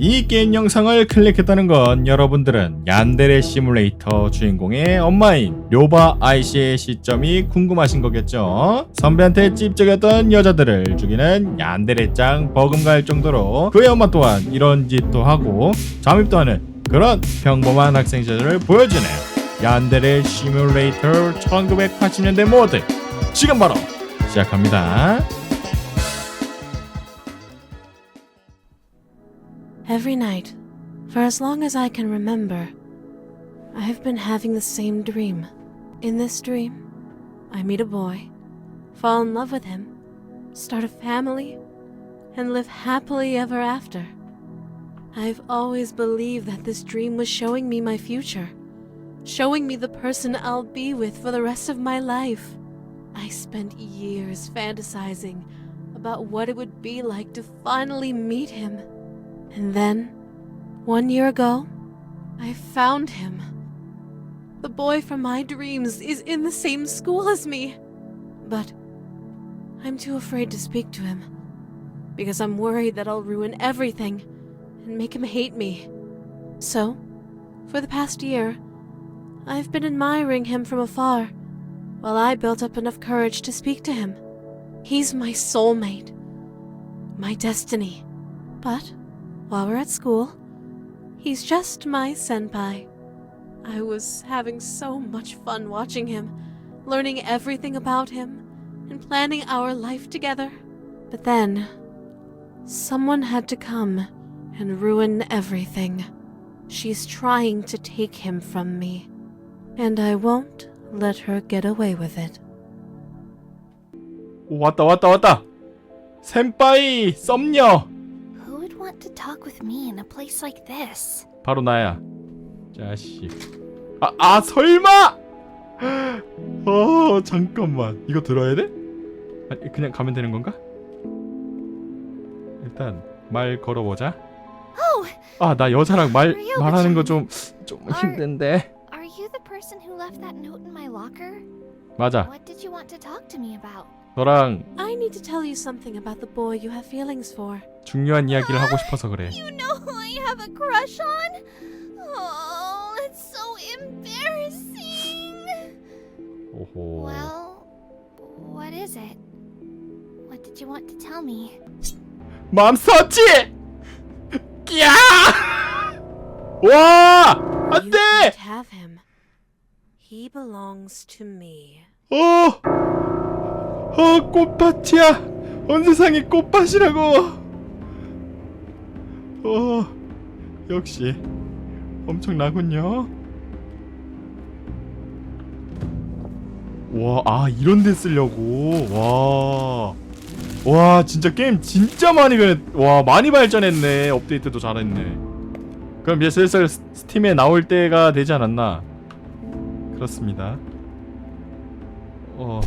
이 게임 영상을 클릭했다는 건 여러분들은 얀데레 시뮬레이터 주인공의 엄마인 료바 아이씨의 시점이 궁금하신 거겠죠? 선배한테 찝쩍였던 여자들을 죽이는 얀데레짱 버금갈 정도로 그의 엄마 또한 이런 짓도 하고 잠입도 하는 그런 평범한 학생 시절을 보여주는 얀데레 시뮬레이터 1980년대 모드 지금 바로 시작합니다. Every night, for as long as I can remember, I have been having the same dream. In this dream, I meet a boy, fall in love with him, start a family, and live happily ever after. I've always believed that this dream was showing me my future, showing me the person I'll be with for the rest of my life. I spent years fantasizing about what it would be like to finally meet him. And then, one year ago, I found him. The boy from my dreams is in the same school as me. But I'm too afraid to speak to him because I'm worried that I'll ruin everything and make him hate me. So, for the past year, I've been admiring him from afar while I built up enough courage to speak to him. He's my soulmate, my destiny. But while we're at school, he's just my senpai. I was having so much fun watching him, learning everything about him, and planning our life together. But then, someone had to come and ruin everything. She's trying to take him from me, and I won't let her get away with it. 오, 왔다 왔다 왔다 센빠이 썸녀 Who would Want to talk with me in a place like this? 바로 나야 자식 아, 아 설마 어 잠깐만 이거 들어야 돼? 아니 그냥 가면 되는 건가? 일단 말 걸어보자 Oh, 아나 여자랑 말 말하는? 거 좀좀 아, 힘든데 are you the person who left that note in my locker? 맞아 What did you want to talk to me about? 너랑 I need to tell you something about the boy you have feelings for. 중요한 이야기를 하고 싶어서 그래 You know who I have a crush on? Oh, it's so embarrassing. 오호 Well, what is it? What did you want to tell me? 맘 썼지? 끼야 와 You 안돼 can't have him. He belongs to me. 어! 어, 꽃밭이야! 온 세상이 꽃밭이라고! 어, 역시 엄청나군요. 와, 아, 이런 데 쓰려고. 와. 와, 진짜 게임 진짜 많이 변했, 와, 많이 발전했네. 업데이트도 잘했네. 그럼 이제 슬슬 스- 스팀에 나올 때가 되지 않았나? 그렇습니다. 어,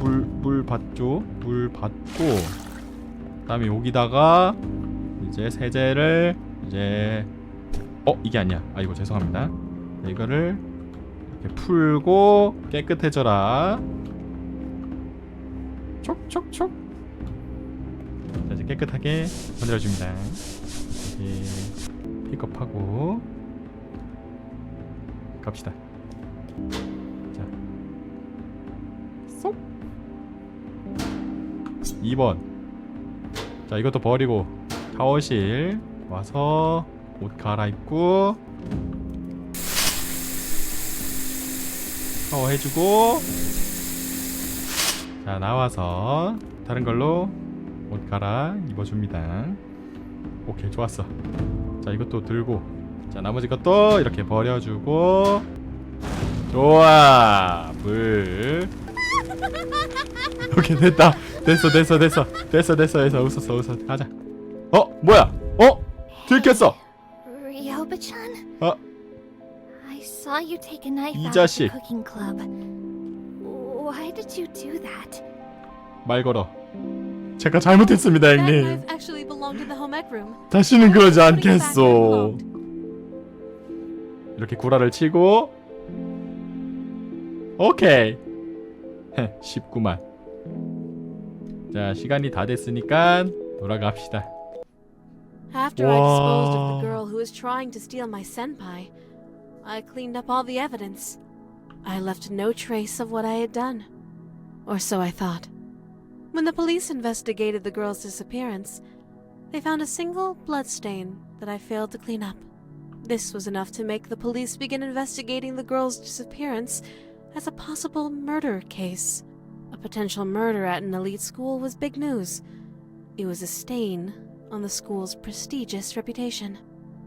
물, 물 받죠? 물 받고, 그 다음에 여기다가 이제 세제를 이제, 어, 이게 아니야. 아, 이거 죄송합니다. 이거를 이렇게 풀고 깨끗해져라. 촉촉촉. 자, 이제 깨끗하게 만들어줍니다. 이렇게 픽업하고 갑시다. 자, 쏙. 2번. 자, 이것도 버리고 샤워실 와서 옷 갈아입고 샤워해주고 자 나와서 다른 걸로 옷 갈아 입어줍니다. 오케이 좋았어. 자 이것도 들고 자 나머지 것도 이렇게 버려주고 좋아 물 오케이 됐다 됐어 됐어 됐어 됐어 됐어 됐어 웃었어 웃었어 가자 어 뭐야 어 들켰어 Ryoba-chan? 어 I saw you take a knife 이 out of the 자식. cooking club. Why did you do that? 말 걸어 제가 잘못했습니다 That 형님 knife actually belonged in the home ec room. 다시는 그러지 belonged. 이렇게 구라를 치고 오케이 쉽구만 자 시간이 다 됐으니까 돌아갑시다 After I disposed of Wow. the girl who was trying to steal my senpai, I cleaned up all the evidence. I left no trace of what I had done. Or so I thought. When the police investigated the girl's disappearance, they found a single blood stain that I failed to clean up. This was enough to make the police begin investigating the girl's disappearance as a possible murder case. A potential murder at an elite school was big news. It was a stain on the school's prestigious reputation.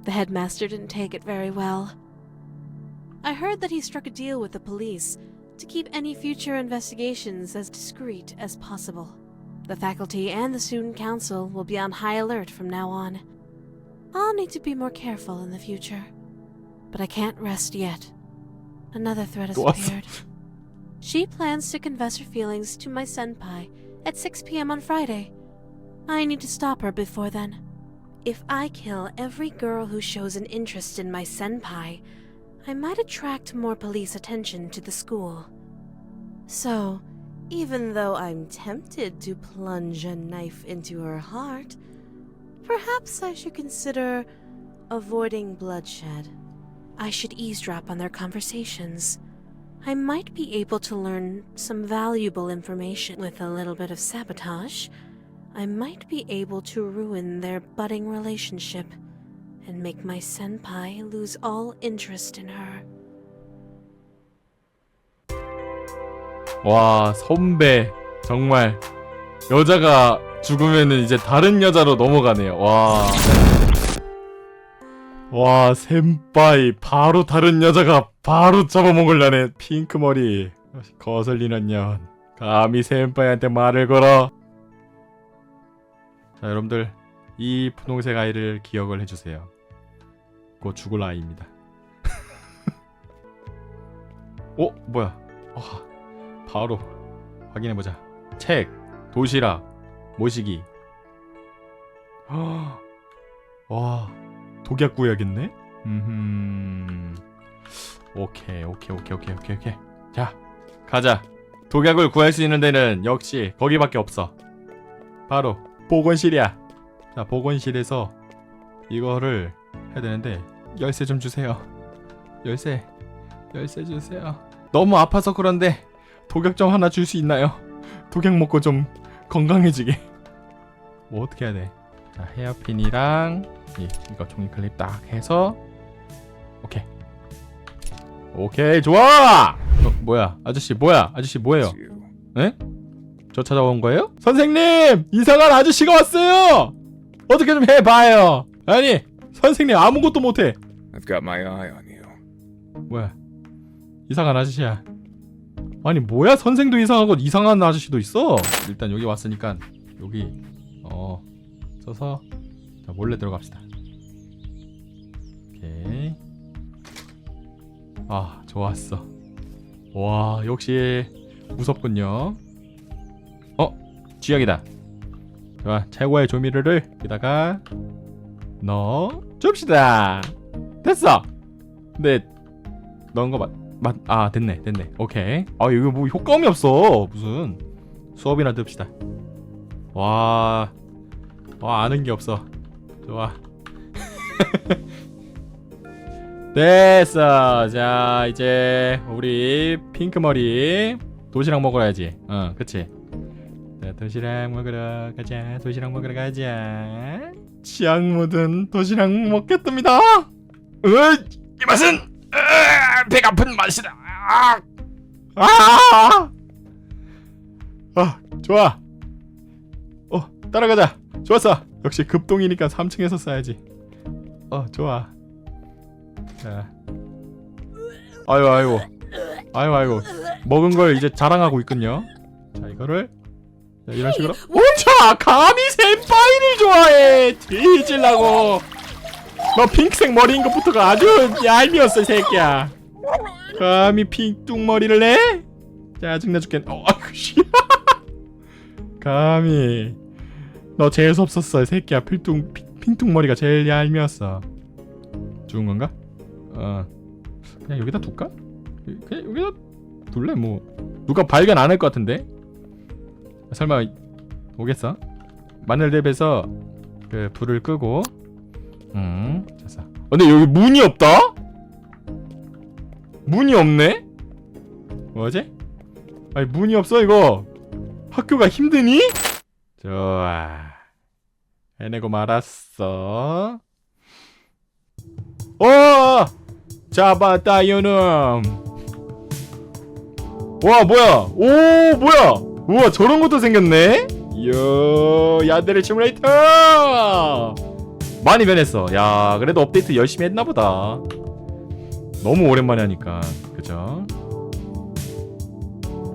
The headmaster didn't take it very well. I heard that he struck a deal with the police to keep any future investigations as discreet as possible. The faculty and the student council will be on high alert from now on. I'll need to be more careful in the future. But I can't rest yet. Another threat has what? appeared. She plans to confess her feelings to my senpai at 6 p.m. on Friday. I need to stop her before then. If I kill every girl who shows an interest in my senpai, I might attract more police attention to the school. So, even though I'm tempted to plunge a knife into her heart, perhaps I should consider avoiding bloodshed. I should eavesdrop on their conversations. I might be able to learn some valuable information with a little bit of sabotage. I might be able to ruin their budding relationship and make my senpai lose all interest in her. 와 선배 정말 여자가 죽으면은 이제 다른 여자로 넘어가네요 와. 와 샘빠이 바로 다른 여자가 바로 잡아먹으려네 핑크 머리. 거슬리는 년. 감히 샘빠이한테 말을 걸어. 자 여러분들 이 분홍색 아이를 기억을 해주세요. 곧 죽을 아이입니다. 어 뭐야? 와 바로. 확인해보자. 책, 도시락, 모시기. 헉, 와, 독약 구해야겠네? 음, 오케이, 오케이, 오케이, 오케이, 오케이, 오케이. 자, 가자. 독약을 구할 수 있는 데는 역시 거기밖에 없어. 바로 보건실이야. 자, 보건실에서 이거를 해야 되는데 열쇠 좀 주세요. 열쇠, 열쇠 주세요. 너무 아파서 그런데 독약 좀 하나 줄 수 있나요? 독약 먹고 좀 건강해지게. 뭐 어떻게 해야 돼? 자 헤어핀이랑 이, 이거 종이 클립 딱 해서 오케이. 오케이 좋아. 어, 뭐야 아저씨 뭐야 아저씨 뭐예요? 에? 저 찾아온 거예요? 선생님 이상한 아저씨가 왔어요. 어떻게 좀 해봐요. 아니 선생님 아무것도 못해. I've got my eye on you. 뭐야 이상한 아저씨야 아니 뭐야 선생도 이상하고 이상한 아저씨도 있어 일단 여기 왔으니까 여기 어 써서 자 몰래 들어갑시다 아 좋았어 와 역시 무섭군요 어 쥐약이다 좋아 최고의 조미료를 여기다가 넣어 줍시다 됐어 근데 넣은 거 맞, 맞, 아, 됐네, 됐네. 오케이. 아, 이거 뭐 효과음이 없어. 무슨. 수업이나 듭시다. 와. 와, 아는 게 없어. 좋아. 됐어. 자, 이제 우리 핑크머리 도시락 먹어야지. 어, 그치? 자, 도시락 먹으러 가자. 도시락 먹으러 가자. 치약 묻은 도시락 먹겠답니다. 으, 이 맛은 으, 배가 아픈 맛이다. 아, 아, 아, 좋아. 어, 따라가자. 좋았어. 역시 급동이니까 3층에서 써야지. 어, 좋아. 자, 아유, 아이고, 아유, 아이고, 먹은 걸 이제 자랑하고 있군요. 자, 이거를 자, 이런 식으로. 오차, 감히 샘파이를 좋아해. 뒤질라고. 너 핑크색 머리인 것부터가 아주 얄미웠어 이 새끼야 감히 핑뚱머리를 내? 짜증나 죽겠네 어, 아이고 씨 감히 너 재수없었어 이 새끼야 필뚱 피- 핑뚱머리가 제일 얄미웠어 죽은 건가? 어 그냥 여기다 둘까? 그냥 여기다 둘래 뭐 누가 발견 안 할 것 같은데 설마 오겠어? 마늘 랩에서 그 불을 끄고 근데 여기 문이 없다? 문이 없네? 뭐지? 아니 문이 없어 이거 학교가 힘드니? 좋아 해내고 말았어 어 잡았다 요놈. 와 뭐야? 오 뭐야? 우와 저런 것도 생겼네? 이야 야데르 시뮬레이터! 많이 변했어. 야 그래도 업데이트 열심히 했나보다. 너무 오랜만에 하니까 그죠?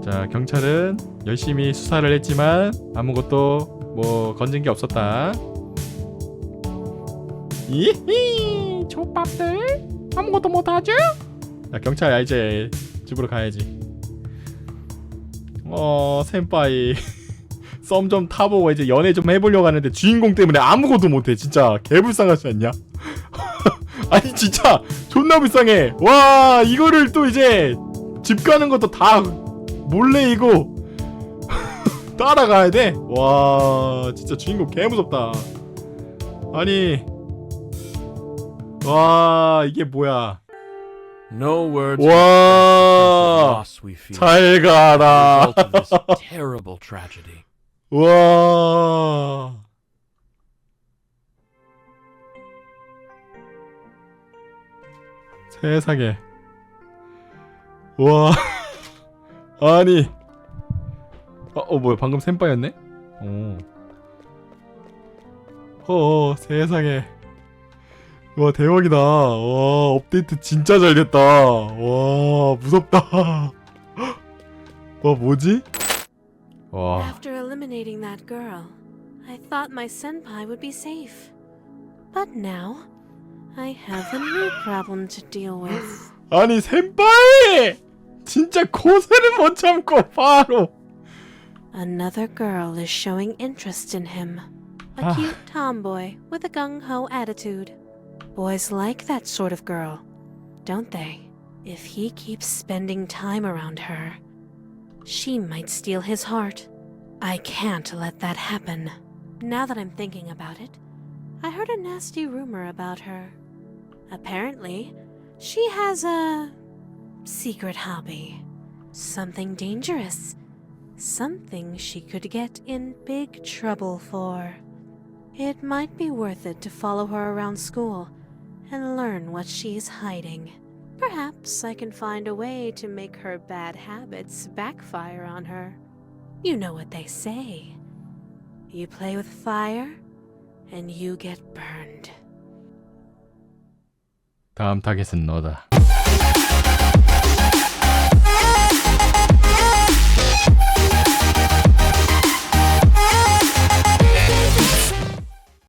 자 경찰은 열심히 수사를 했지만 아무것도 뭐 건진 게 없었다. 이히 족밥들 아무것도 못하죠? 야 경찰 야 이제 집으로 가야지 어 센파이 썸 좀 타보고 이제 연애 좀 해보려고 하는데 주인공 때문에 아무것도 못해 진짜 개불쌍하지 않냐? 아니 진짜 존나 불쌍해 와 이거를 또 이제 집 가는 것도 다 몰래 이거 따라가야 돼? 와 진짜 주인공 개무섭다 아니 와 이게 뭐야 No words 와 loss we feel. 잘 가라 terrible tragedy. 와 세상에 와 아니 어, 어 뭐야 방금 샘바였네? 오 어, 세상에 와 대박이다 와 업데이트 진짜 잘 됐다 와 무섭다 와 뭐지? 와 After eliminating that girl, I thought my senpai would be safe. But now, I have a new problem to deal with. 아니 샘바이 진짜 고세를 못 참고 바로 Another girl is showing interest in him. A Ah. cute tomboy with a gung ho attitude. Boys like that sort of girl, don't they? If he keeps spending time around her, she might steal his heart. I can't let that happen. Now that I'm thinking about it, I heard a nasty rumor about her. Apparently, she has a secret hobby. Something dangerous. Something she could get in big trouble for. It might be worth it to follow her around school and learn what she's hiding. Perhaps I can find a way to make her bad habits backfire on her. You know what they say. You play with fire, and you get burned. 다음 타겟은 너다